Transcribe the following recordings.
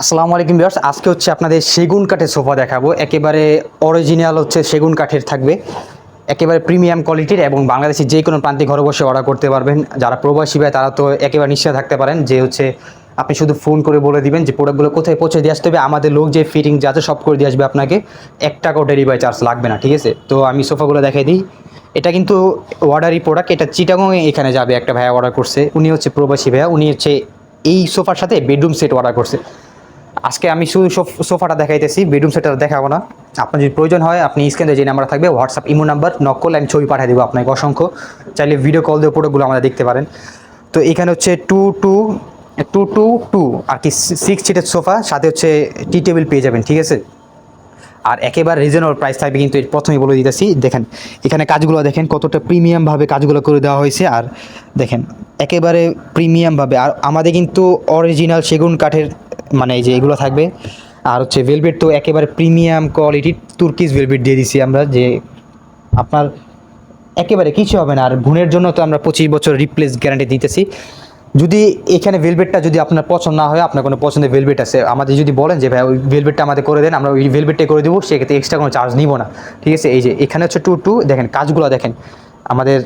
আসসালামু আলাইকুম ভিউয়ার্স। আজকে হচ্ছে আপনাদের সেগুন কাঠের সোফা দেখাবো। একেবারে অরিজিনাল হচ্ছে সেগুন কাঠের থাকবে। একেবারে প্রিমিয়াম কোয়ালিটির এবং বাংলাদেশের যে কোনো প্রান্তিক ঘরে বসে অর্ডার করতে পারবেন। যারা প্রবাসী ভাই, তারা তো একেবারে নিশ্চয় থাকতে পারেন যে হচ্ছে আপনি শুধু ফোন করে বলে দিবেন যে প্রোডাক্টগুলো কোথায় পৌঁছে দিয়ে আসতে হবে। আমাদের লোক যে ফিটিং যা আছে সব করে দিয়ে আসবে আপনাকে। এক টাকাও ডেলিভারি চার্জ লাগবে না, ঠিক আছে? তো আমি সোফাগুলো দেখাই দিই। এটা কিন্তু অর্ডারই প্রোডাক্ট এটা চিটাগংয়ে এখানে যাবে একটা ভাইয়া অর্ডার করছে। উনি হচ্ছে প্রবাসী ভাইয়া, উনি হচ্ছে এই সোফার সাথে বেডরুম সেট অর্ডার করছে। আজকে আমি শুধু সোফ- সোফাটা দেখাইতেছি বেডরুম সেটটা দেখাবো না। আপনার যদি প্রয়োজন হয়, আপনি স্ক্রিনে যে নাম্বার থাকবে হোয়াটসঅ্যাপ ইমো নাম্বার নকল আমি ছবি পাঠিয়ে দেবো আপনাকে অসংখ্য। চাইলে ভিডিও কল দিয়ে প্রোডাক্টগুলো আমরা দেখতে পারেন। তো এখানে হচ্ছে two two two two two আর কি সিক্স সিটের সোফা সাথে হচ্ছে টি টেবিল পেয়ে যাবেন, ঠিক আছে? আর একেবারে রিজনেবল প্রাইস থাকবে কিন্তু প্রথমেই বলে দিতেছি, দেখেন, এখানে কাজগুলো দেখেন কতটা প্রিমিয়ামভাবে কাজগুলো করে দেওয়া হয়েছে আর দেখেন, একেবারে প্রিমিয়ামভাবে আর আমাদের কিন্তু অরিজিনাল সেগুন কাঠের মানে এই যে এগুলো থাকবে, আর হচ্ছে ভেলভেট তো একেবারে প্রিমিয়াম কোয়ালিটির তুর্কিশ ভেলভেট দিয়ে দিছি আমরা যে আপনার একেবারে কিছু হবে না আর ভুনের জন্য তো আমরা পঁচিশ বছর রিপ্লেস গ্যারান্টি দিতেছি। যদি এখানে ভেলভেটটা যদি আপনার পছন্দ না হয়, আপনার কোনো পছন্দের ভেলভেট আছে, আমাদের যদি বলেন যে, ভাই, ওই ভেলভেটটা আমাদের করে দেন, আমরা ওই ভেলভেটটাই করে দেবো, সেক্ষেত্রে এক্সট্রা কোনো চার্জ নিব না। ঠিক আছে? এই যে, এখানে হচ্ছে টু টু দেখেন কাজগুলো দেখেন। আমাদের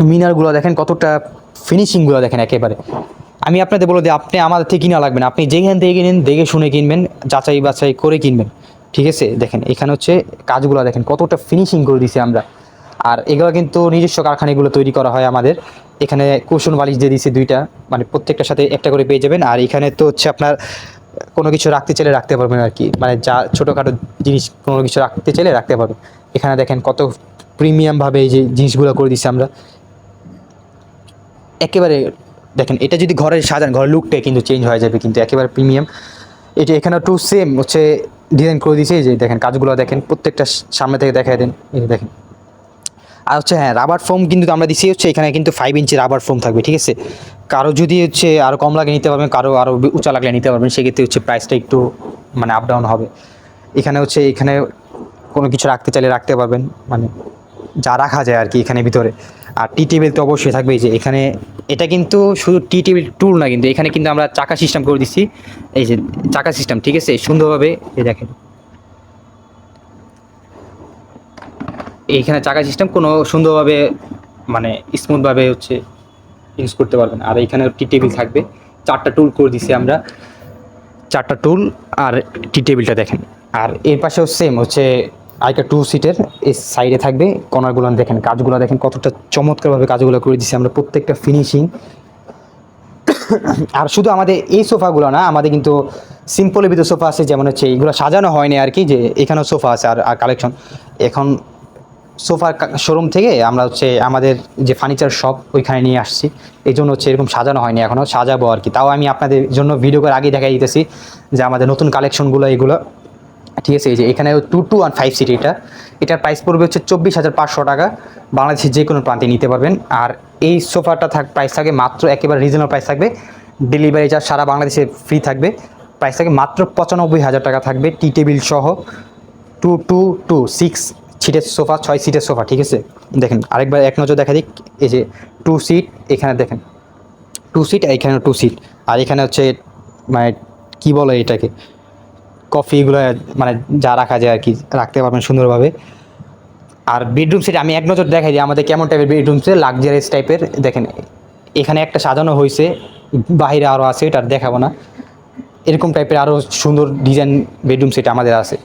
মিনারগুলো দেখেন কতটা ফিনিশিংগুলো দেখেন একেবারে। আমি আপনাদের বলে দিই, আপনি আমাদের থেকে কিনা লাগবে না আপনি যেখান থেকে কিনেন, দেখে শুনে কিনবেন, যাচাই বাছাই করে কিনবেন। ঠিক আছে? দেখেন, এখানে হচ্ছে কাজগুলো দেখেন কতটা ফিনিশিং করে দিছি আমরা। আর এগুলো কিন্তু নিজস্ব কারখানাগুলো তৈরি করা হয় আমাদের। এখানে কুশন বালিশ দিয়ে দিয়েছি দুইটা। মানে প্রত্যেকটার সাথে একটা করে পেয়ে যাবেন। আর এখানে তো হচ্ছে আপনার, কোনো কিছু রাখতে চাইলে রাখতে পারবেন আর কি। মানে যা ছোটোখাটো জিনিস কোনো কিছু রাখতে চাইলে রাখতে পারবেন। এখানে দেখেন কত প্রিমিয়ামভাবে এই যে জিনিসগুলো করে দিচ্ছি আমরা। একেবারে দেখেন, এটা যদি ঘরে সাজান, ঘরের লুকটাই কিন্তু চেঞ্জ হয়ে যাবে কিন্তু একেবারে প্রিমিয়াম এটা এখানে টু সেম হচ্ছে ডিজাইন করে দিয়েছে। এই যে দেখেন, কাজগুলো দেখেন, প্রত্যেকটা সামনে থেকে দেখাই দেন। যে দেখেন। আর হচ্ছে হ্যাঁ রাবার ফোম কিন্তু আমরা দিচ্ছি হচ্ছে এখানে কিন্তু ফাইভ ইঞ্চি রাবার ফোম থাকবে, ঠিক আছে? কারও যদি হচ্ছে আরও কম লাগে নিতে পারবেন, কারও আরও উঁচা লাগলে নিতে পারবেন, সেক্ষেত্রে হচ্ছে প্রাইসটা একটু মানে আপ ডাউন হবে। এখানে হচ্ছে, এখানে কোনো কিছু রাখতে চাইলে রাখতে পারবেন মানে যা রাখা যায় আর কি এখানে ভিতরে। আর টি টেবিল তো অবশ্যই থাকবে, এই যে এখানে, এটা কিন্তু শুধু টি টেবিল টুল না কিন্তু, এখানে কিন্তু আমরা চাকা সিস্টেম করে দিচ্ছি এই যে চাকা সিস্টেম ঠিক আছে? সুন্দরভাবে, এই দেখেন। এইখানে চাকা সিস্টেম কোনো সুন্দরভাবে মানে স্মুথভাবে হচ্ছে ইউজ করতে পারবেন আর এইখানে টি টেবিল থাকবে। চারটা টুল করে দিছি আমরা। চারটা টুল আর টি টেবিলটা দেখেন। আর এর পাশেও সেম হচ্ছে আরেকটা টু সিটের এই সাইডে থাকবে। কর্নারগুলো দেখেন, কাজগুলো দেখেন কতটা চমৎকারভাবে কাজগুলো করে দিছি আমরা প্রত্যেকটা ফিনিশিং আর শুধু আমাদের এই সোফাগুলো না, আমাদের কিন্তু সিম্পলের ভিতরে সোফা আছে, যেমন হচ্ছে এইগুলো সাজানো হয়নি আর কি, যে এখানেও সোফা আছে আর আর কালেকশন এখন সোফার শোরুম থেকে আমরা হচ্ছে আমাদের যে ফার্নিচার শপ ওইখানে নিয়ে আসছি। এই জন্য হচ্ছে এরকম সাজানো হয়নি এখনও সাজাবো আর কি তাও আমি আপনাদের জন্য ভিডিও করে আগে দেখাই দিতেছি যে আমাদের নতুন কালেকশনগুলো এগুলো। ঠিক আছে, এই যে এখানে two two one five seat এটা। এটার প্রাইস পড়বে হচ্ছে চব্বিশ হাজার পাঁচশো টাকা। বাংলাদেশের যে কোনো প্রান্তে নিতে পারবেন। আর এই সোফাটা থাক প্রাইস থাকবে মাত্র একেবারে রিজনেবল প্রাইস থাকবে। ডেলিভারি চার্জ সারা বাংলাদেশে ফ্রি থাকবে। প্রাইস থাকবে মাত্র পঁচানব্বই হাজার টাকা থাকবে। টি টেবিল সহ টু টু টু সিক্স সিটের সোফা, ছয় সিটের সোফা, ঠিক আছে? দেখেন, আরেকবার এক নজর দেখা দিক, এই যে টু সিট এখানে দেখেন টু সিট এখানে টু সিট আর এখানে হচ্ছে মানে কী বলে এটাকে? কফিগুলো মানে যা রাখা যায় আর কি, রাখতে পারবেন সুন্দরভাবে। আর বেডরুম সেট আমি এক নজর দেখাই দিই, আমাদের কেমন টাইপের বেডরুম সেট লাক্সারিয়াস টাইপের দেখেন, এখানে একটা সাজানো হয়েছে বাইরে আরও আছে, এটা দেখাবো না। এরকম টাইপের আরও সুন্দর ডিজাইন বেডরুম সেট আমাদের আছে।